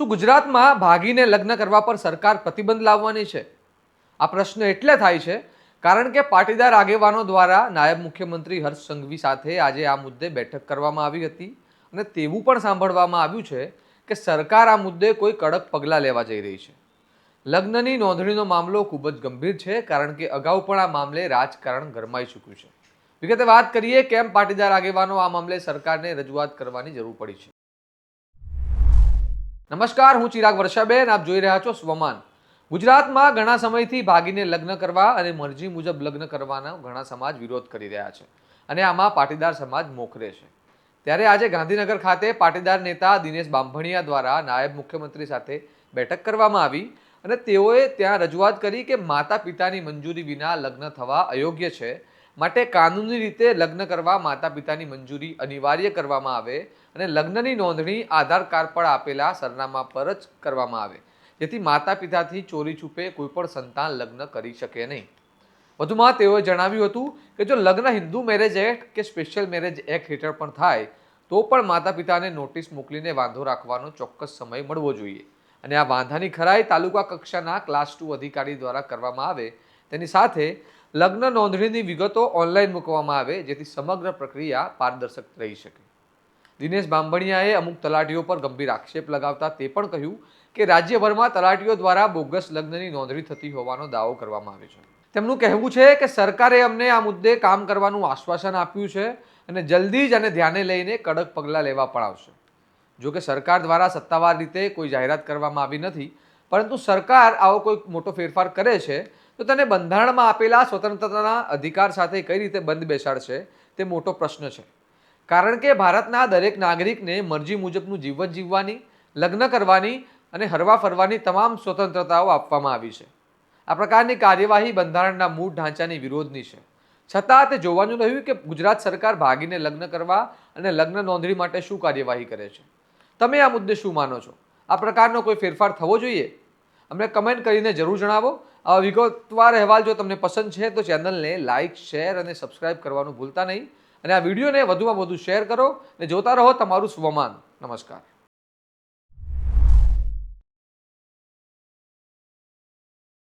શું ગુજરાતમાં ભાગીને લગ્ન કરવા પર સરકાર પ્રતિબંધ લાવવાની છે? આ પ્રશ્ન એટલે થાય છે, કારણ કે પાટીદાર આગેવાનો દ્વારા નાયબ મુખ્યમંત્રી હર્ષ સંઘવી સાથે આજે આ મુદ્દે બેઠક કરવામાં આવી હતી અને તેવું પણ સાંભળવામાં આવ્યું છે કે સરકાર આ મુદ્દે કોઈ કડક પગલાં લેવા જઈ રહી છે. લગ્નની નોંધણીનો મામલો ખૂબ જ ગંભીર છે, કારણ કે અગાઉ પણ આ મામલે રાજકારણ ગરમાઈ ચૂક્યું છે. વિગતે વાત કરીએ, કેમ પાટીદાર આગેવાનો આ મામલે સરકારને રજૂઆત કરવાની જરૂર પડી છે? નમસ્કાર, હું ચિરાગ વર્ષાબેન, આપ જોઈ રહ્યા છો સ્વમાન. ગુજરાતમાં ઘણા સમયથી ભાગીને લગ્ન કરવા અને મરજી મુજબ લગ્ન કરવાનો ઘણા સમાજ વિરોધ કરી રહ્યા છે અને આમાં પાટીદાર સમાજ મોખરે છે. ત્યારે આજે ગાંધીનગર ખાતે પાટીદાર નેતા દિનેશ બાંભણિયા દ્વારા નાયબ મુખ્યમંત્રી સાથે બેઠક કરવામાં આવી અને તેઓએ ત્યાં રજૂઆત કરી કે માતા પિતાની મંજૂરી વિના લગ્ન થવા અયોગ્ય છે માટે કાનૂની રીતે લગ્ન કરવા માતા પિતાની મંજૂરી અનિવાર્ય કરવામાં આવે અને લગ્નની નોંધણી આધાર કાર્ડ પર આપેલા સરનામા પર જ કરવામાં આવે. જેથી માતા પિતાથી ચોરી છૂપે કોઈ પણ સંતાન લગ્ન કરી શકે નહીં. વધુમાં તેઓએ જણાવ્યું હતું કે જો લગ્ન હિન્દુ મેરેજ એક્ટ કે સ્પેશિયલ મેરેજ એક્ટ હેઠળ પણ થાય, તો પણ માતા પિતાને નોટિસ મોકલીને વાંધો રાખવાનો ચોક્કસ સમય મળવો જોઈએ. અને આ વાંધાની ખરાઈ તાલુકા કક્ષાના ક્લાસ ટુ અધિકારી દ્વારા કરવામાં આવે. તેની સાથે લગ્ન નોંધણીની વિગતો ઓનલાઈન મૂકવામાં આવે, જેથી સમગ્ર પ્રક્રિયા પારદર્શક રહી શકે. દિનેશ બાંભણિયાએ અમુક તલાટીઓ પર ગંભીર આક્ષેપ લગાવતા તે પણ કહ્યું કે, રાજ્યભરમાં તલાટીઓ દ્વારા બોગસ લગ્નની નોંધણી થતી હોવાનો દાવો કરવામાં આવે છે. તેમનું કહેવું છે કે, સરકારે અમને આ મુદ્દે કામ કરવાનું આશ્વાસન આપ્યું છે અને જલ્દી જ આને ધ્યાને લઈને કડક પગલાં લેવા પણ આવશે. જો કે, સરકાર દ્વારા સત્તાવાર રીતે કોઈ જાહેરાત કરવામાં આવી નથી, પરંતુ સરકાર આવો કોઈ મોટો ફેરફાર કરે છે તો તેને બંધારણમાં આપેલા સ્વતંત્રતાના અધિકાર સાથે કઈ રીતે બંધ બેસાડશે તે મોટો પ્રશ્ન છે. કારણ કે ભારતના દરેક નાગરિકને મરજી મુજબનું જીવન જીવવાની, લગ્ન કરવાની અને હરવા ફરવાની તમામ સ્વતંત્રતાઓ આપવામાં આવી છે. આ પ્રકારની કાર્યવાહી બંધારણના મૂળ ઢાંચાની વિરોધની છે. છતાં તે જોવાનું રહ્યું કે ગુજરાત સરકાર ભાગીને લગ્ન કરવા અને લગ્ન નોંધણી માટે શું કાર્યવાહી કરે છે. તમે આ મુદ્દે શું માનો છો? આ પ્રકારનો કોઈ ફેરફાર થવો જોઈએ? અમને કમેન્ટ કરીને જરૂર જણાવો. વિગતવાર અહેવાલ જો તમને પસંદ છે, તો ચેનલને લાઇક શેર અને સબસ્ક્રાઇબ કરવાનું ભૂલતા નહીં. અને આ વિડીયોને વધુમાં વધુ શેર કરો અને જોતા રહો તમારું સ્વમાન. નમસ્કાર.